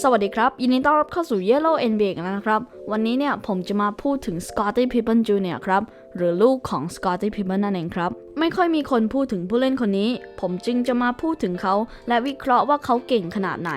สวัสดีครับ ยินดีต้อนรับเข้าสู่ Yellow NBA กันแล้วนะครับ วันนี้เนี่ยผมจะมาพูดถึง Scottie Pippen Jr. ครับ หรือลูกของ Scottie Pippen นั่นเองครับ ไม่ค่อยมีคนพูดถึงผู้เล่นคนนี้ ผมจึงจะมาพูดถึงเขา และวิเคราะห์ว่าเขาเก่งขนาดไหน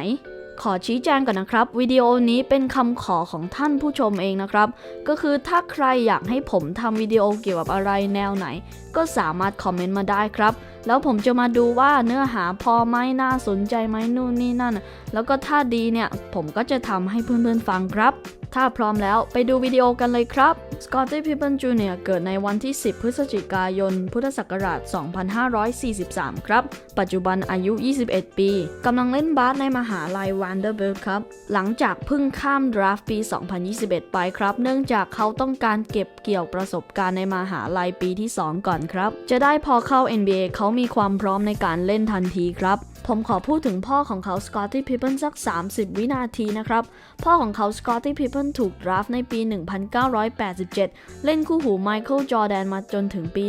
ขอชี้แจงก่อนนะครับ วิดีโอนี้เป็นคำขอของท่านผู้ชมเองนะครับ ก็คือถ้าใครอยากให้ผมทำวิดีโอเกี่ยวกับอะไรแนวไหน ก็สามารถคอมเมนต์มาได้ครับ แล้วผมจะมาดูว่าเนื้อหาพอไหมน่าสนใจไหมนู่นนี่นั่น แล้วก็ถ้าดีเนี่ยผมก็จะทำให้เพื่อนๆฟังครับ ถ้าพร้อมแล้วไปดูวิดีโอกันเลยครับ Scottie Pippen Jr. เกิดในวันที่ 10 พฤศจิกายน พุทธศักราช 2543 ครับ ปัจจุบันอายุ 21 ปีกำลังเล่นบาสในมหาลัย Vanderbilt ครับ หลังจากเพิ่งข้ามดราฟต์ปี 2021 ไปครับ เนื่องจากเขาต้องการเก็บเกี่ยวประสบการณ์ในมหาลัยปีที่ 2 ก่อนครับ จะได้พอเข้า NBA เขามีความพร้อมในการเล่นทันทีครับผมขอพูดถึงพ่อของเขา Scottie Pippen สัก 30 วินาทีนะครับ พ่อของเขา Scottie Pippen ถูกดราฟในปี 1987 เล่นคู่หู Michael Jordan มาจนถึงปี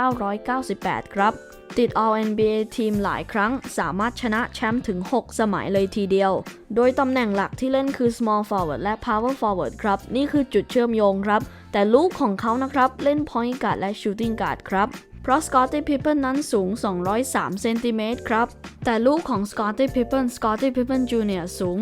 1998 ครับ ติด All NBA ทีมหลายครั้ง สามารถชนะแชมป์ถึง 6 สมัยเลยทีเดียว โดยตำแหน่งหลักที่เล่นคือ Small Forward และ Power Forward ครับ นี่คือจุดเชื่อมโยงครับ แต่ลูกของเขานะครับ เล่น Point Guard และ Shooting Guard ครับ เพราะสกอตตี้พิเพิลนั้นสูง 203 เซนติเมตรครับ แต่ลูกของ Scottie Pippen Scottie Pippen Jr. สูง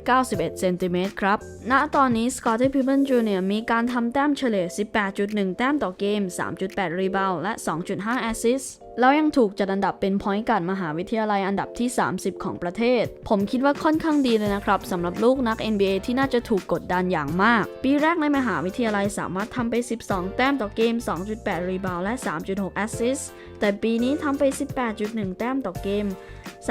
191 เซนติเมตรครับ ณ ตอนนี้ Scottie Pippen Jr. มีการทำแต้มเฉลี่ย 18.1 แต้มต่อเกม 3.8 รีบาวและ 2.5 แอสซิสแล้วยังถูกจัดอันดับเป็นพอยต์การ์ดมหาวิทยาลัยอันดับที่ 30 ของประเทศ ผมคิดว่าค่อนข้างดีเลยนะครับสำหรับลูกนัก NBA ที่น่าจะถูกกดดันอย่างมาก ปีแรกในมหาวิทยาลัยสามารถทำไป 12 แต้มต่อเกม 2.8 รีบาวและ 3.6 แอสซิสต์แต่ปีนี้ทำไป 18.1 แต้มต่อเกม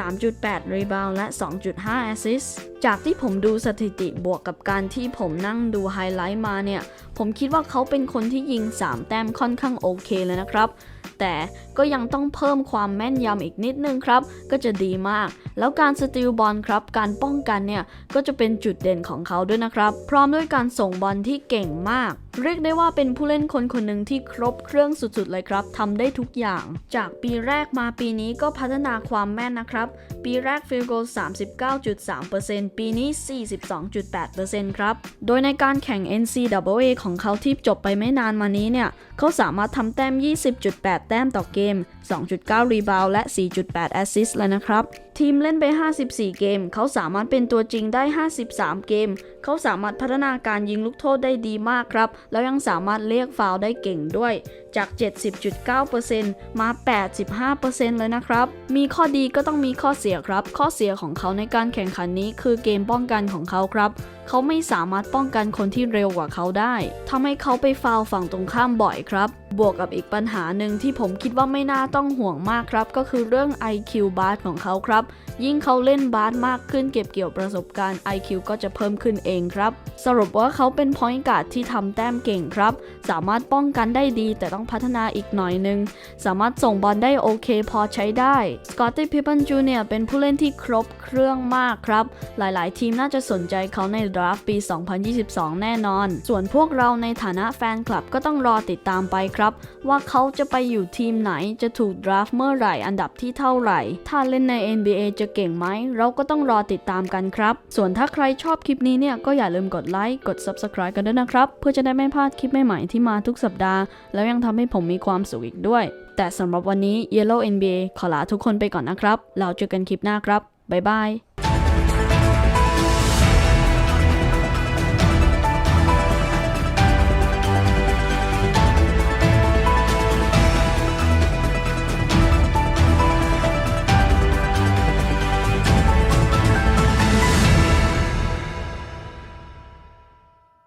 3.8 รีบาวและ 2.5 แอสซิสจากที่ผมดูสถิติบวกกับการที่ผมนั่งดูไฮไลท์มาเนี่ย ผมคิดว่าเขาเป็นคนที่ยิง 3 แต้มค่อนข้างโอเคเลยนะครับ แต่ก็ยังต้องเพิ่มความแม่นยำอีกนิดนึงครับ ก็จะดีมาก แล้วการสติลบอลครับ การป้องกันเนี่ย ก็จะเป็นจุดเด่นของเขาด้วยนะครับ พร้อมด้วยการส่งบอลที่เก่งมาก เรียกได้ว่าเป็นผู้เล่นคนคนหนึ่งที่ครบเครื่องสุดๆเลยครับทำได้ทุกอย่าง จากปีแรกมาปีนี้ก็พัฒนาความแม่นนะครับ ปีแรกฟิลโก39.3%ปีนี้ 42.8%ครับ โดยในการแข่ง NCAA ของเขาที่จบไปไม่นานมานี้เนี่ย เขาสามารถทำแต้ม 20.8 แต้มต่อเกม 2.9 รีบาวและ 4.8 แอสซิสต์เลยนะครับ ทีมเล่่นไป 54 เกม เขาสามารถเป็นตัวจริงได้ 53 เกม เขาสามารถพัฒนาการยิงลูกโทษได้ดีมากครับ แล้วยังสามารถเรียกฟาวได้เก่งด้วยจาก 70.9%มา 85%เลยนะครับ มีข้อดีก็ต้องมีข้อเสียครับ ข้อเสียของเขาในการแข่งขันนี้คือเกมป้องกันของเขาครับ เขาไม่สามารถป้องกันคนที่เร็วกว่าเขาได้ทำให้เขาไปฟาวฝั่งตรงข้ามบ่อยครับ บวกกับอีกปัญหาหนึ่งที่ผมคิดว่าไม่น่าต้องห่วงมากครับ ก็คือเรื่อง IQ บาสของเขาครับ ยิ่งเขาเล่นบาสมากขึ้นเก็บเกี่ยวประสบการณ์ IQ ก็จะเพิ่มขึ้นเองครับ สรุปว่าเขาเป็นพอยต์การ์ดที่ทำแต้มเก่งครับ สามารถป้องกันได้ดีแต่ต้องพัฒนาอีกหน่อยนึง สามารถส่งบอลได้โอเคพอใช้ได้ Scottie Pippen Jr. เป็นผู้เล่นที่ครบเครื่องมากครับ หลายๆ ทีมน่าจะสนใจเขาในดราฟต์ปี 2022 แน่นอน ส่วนพวกเราในฐานะแฟนคลับก็ต้องรอติดตามไปครับ ว่าเขาจะไปอยู่ทีมไหนจะถูกดราฟต์เมื่อไหร่อันดับที่เท่าไหร่ ถ้าเล่นใน NBA จะเก่งไหม เราก็ต้องรอติดตามกันครับ ส่วนถ้าใครชอบคลิปนี้เนี่ยก็อย่าลืมกดไลค์กด Subscribe กันด้วยนะครับ เพื่อจะได้ไม่พลาดคลิปใหม่ๆที่มาทุกสัปดาห์ แล้วยังทำให้ผมมีความสุขอีกด้วย แต่สำหรับวันนี้ Yellow NBA ขอลาทุกคนไปก่อนนะครับ แล้วเจอกันคลิปหน้าครับ บ๊ายบาย